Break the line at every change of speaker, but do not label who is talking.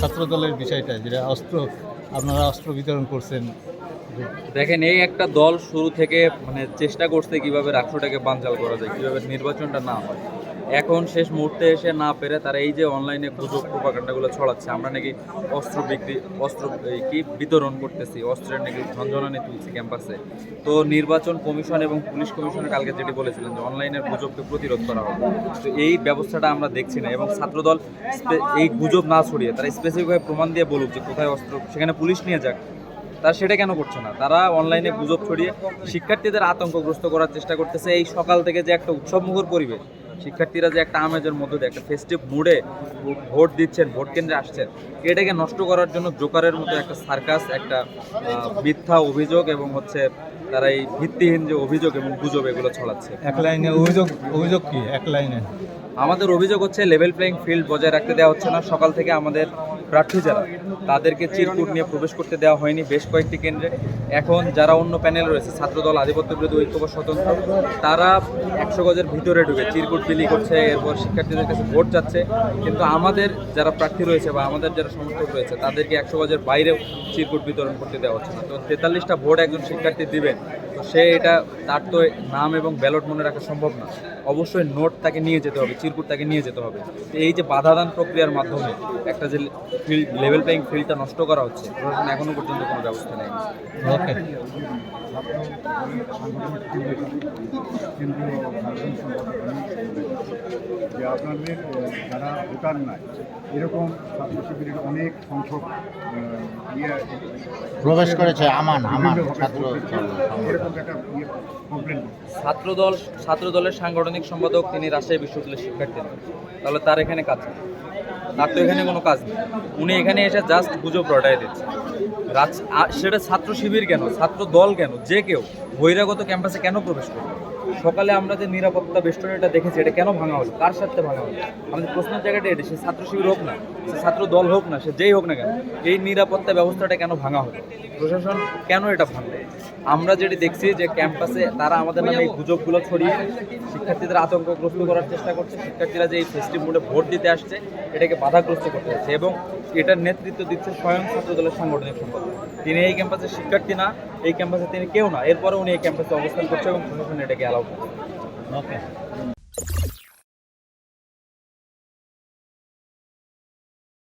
ছাত্রদলের বিষয়টা, যেটা অস্ত্র, আপনারা অস্ত্র বিতরণ করছেন।
দেখেন, এই একটা দল শুরু থেকে মানে চেষ্টা করছে কীভাবে রাষ্ট্রটাকে বানচাল করা যায়, কীভাবে নির্বাচনটা না হয়। এখন শেষ মুহূর্তে এসে না পেরে তারা এই যে অনলাইনে গুজব প্রোপাগান্ডাগুলো ছড়াচ্ছে, আমরা নাকি অস্ত্র বিক্রি, অস্ত্র কি বিতরণ করতেছি, অস্ত্রের নাকি ঝঞ্ঝনানি তুলছি ক্যাম্পাসে তো নির্বাচন কমিশন এবং পুলিশ কমিশনের কালকে যেটি বলেছিলেন যে অনলাইনের গুজবকে প্রতিরোধ করা হবে। তো এই ব্যবস্থাটা আমরা দেখছি না এবং ছাত্রদল এই গুজব না ছড়িয়ে তারা স্পেসিফিকভাবে প্রমাণ দিয়ে বলুক যে কোথায় অস্ত্র, সেখানে পুলিশ নিয়ে যাক, তারা সেটা কেন করছে না? তারা অনলাইনে গুজব ছড়িয়ে শিক্ষার্থীদের আতঙ্কগ্রস্ত করার চেষ্টা করতেছে। এই সকাল থেকে যে একটা উৎসবমুখর পরিবেশ শিক্ষার্থীরা যে একটা আমেজের মধ্যে দিয়ে একটা ফেস্টিভ মুডে ভোট দিচ্ছেন ভোট কেন্দ্রে আসছেন এটাকে নষ্ট করার জন্য জোকারের মতো একটা সার্কাস একটা মিথ্যা অভিযোগ এবং হচ্ছে তারা এই ভিত্তিহীন যে অভিযোগ এবং গুজব এগুলো ছড়াচ্ছে।
এক লাইনে অভিযোগ অভিযোগ কি? এক লাইনে।
আমাদের অভিযোগ হচ্ছে লেভেল প্লেইং ফিল্ড বজায় রাখতে দেওয়া হচ্ছে না। সকাল থেকে আমাদের প্রার্থী যারা, তাদেরকে চিরকুট নিয়ে প্রবেশ করতে দেওয়া হয়নি বেশ কয়েকটি কেন্দ্রে। এখন যারা অন্য প্যানেল রয়েছে, ছাত্রদল, আধিপত্য বিরোধী ঐক্য বা স্বতন্ত্র, তারা একশো গজের ভিতরে ঢুকে চিরকুট বিলি করছে, এরপর শিক্ষার্থীদের কাছে ভোট যাচ্ছে। কিন্তু আমাদের যারা প্রার্থী রয়েছে বা আমাদের যারা সমর্থক রয়েছে, তাদেরকে একশো গজের বাইরেও চিরকুট বিতরণ করতে দেওয়া হচ্ছে না। তো তেতাল্লিশটা ভোট একজন শিক্ষার্থী দিবেন তো সে এটা তার তো নাম এবং ব্যালট মনে রাখা সম্ভব না। অবশ্যই নোট তাকে নিয়ে যেতে হবে চিরকুট তাকে নিয়ে যেতে হবে। তো এই যে বাধাদান প্রক্রিয়ার মাধ্যমে একটা যে ফিল্ড লেভেল প্লেইং ফিল্ডটা নষ্ট করা হচ্ছে প্রশাসন এখনও পর্যন্ত কোনো ব্যবস্থা নেয়নি
ওকে।
যে আপনাদের যারা ভোটার নাই এরকম ছাত্র শিবিরের অনেক সংখ্যক ইয়ে
প্রবেশ করেছে আমান আমান
বিভিন্ন
ছাত্র
ইয়ে
ছাত্রদল, ছাত্রদলের সাংগঠনিক সম্পাদক তিনি রাজশাহী বিশ্ববিদ্যালয়ের শিক্ষার্থী। তাহলে তার এখানে কাজ। তার তো এখানে কোনো কাজ নেই। উনি এখানে এসে জাস্ট গুজব রটায় দিচ্ছে। রাজ সেটা ছাত্র শিবির কেন? ছাত্র দল কেন? যে কেউ। বহিরাগত ক্যাম্পাসে কেন প্রবেশ করবে? সকালে আমরা যে নিরাপত্তা বেষ্টনীটা দেখেছি, এটা কেন ভাঙা হলো? কার সাথে ভাঙা হলো? আমাদের প্রশ্নের জায়গাটা এটা সে ছাত্র শিবির হোক না। ছাত্র দল হোক না, সে যেই হোক না কেন, এই নিরাপত্তা ব্যবস্থাটা কেন ভাঙা হলো? প্রশাসন কেন এটা ভাঙলো? আমরা যেটি দেখছি যে ক্যাম্পাসে তারা আমাদের নামে এই গুজবগুলো ছড়িয়ে শিক্ষার্থীদের আতঙ্কগ্রস্ত করার চেষ্টা করছে। শিক্ষার্থীরা যে এই ফেস্টিভ মোডে ভোট দিতে আসছে, এটাকে বাধাগ্রস্ত করতে যাচ্ছে এবং এটার নেতৃত্ব দিচ্ছে স্বয়ং ছাত্র দলের সাংগঠনিক সম্পাদক। তিনি এই ক্যাম্পাসের শিক্ষার্থী না, এই ক্যাম্পাসে তিনি কেউ না। এরপরে উনি এই ক্যাম্পাসে অবস্থান করছে এবং প্রশাসন এটাকে অ্যালাউ করছে।
ওকে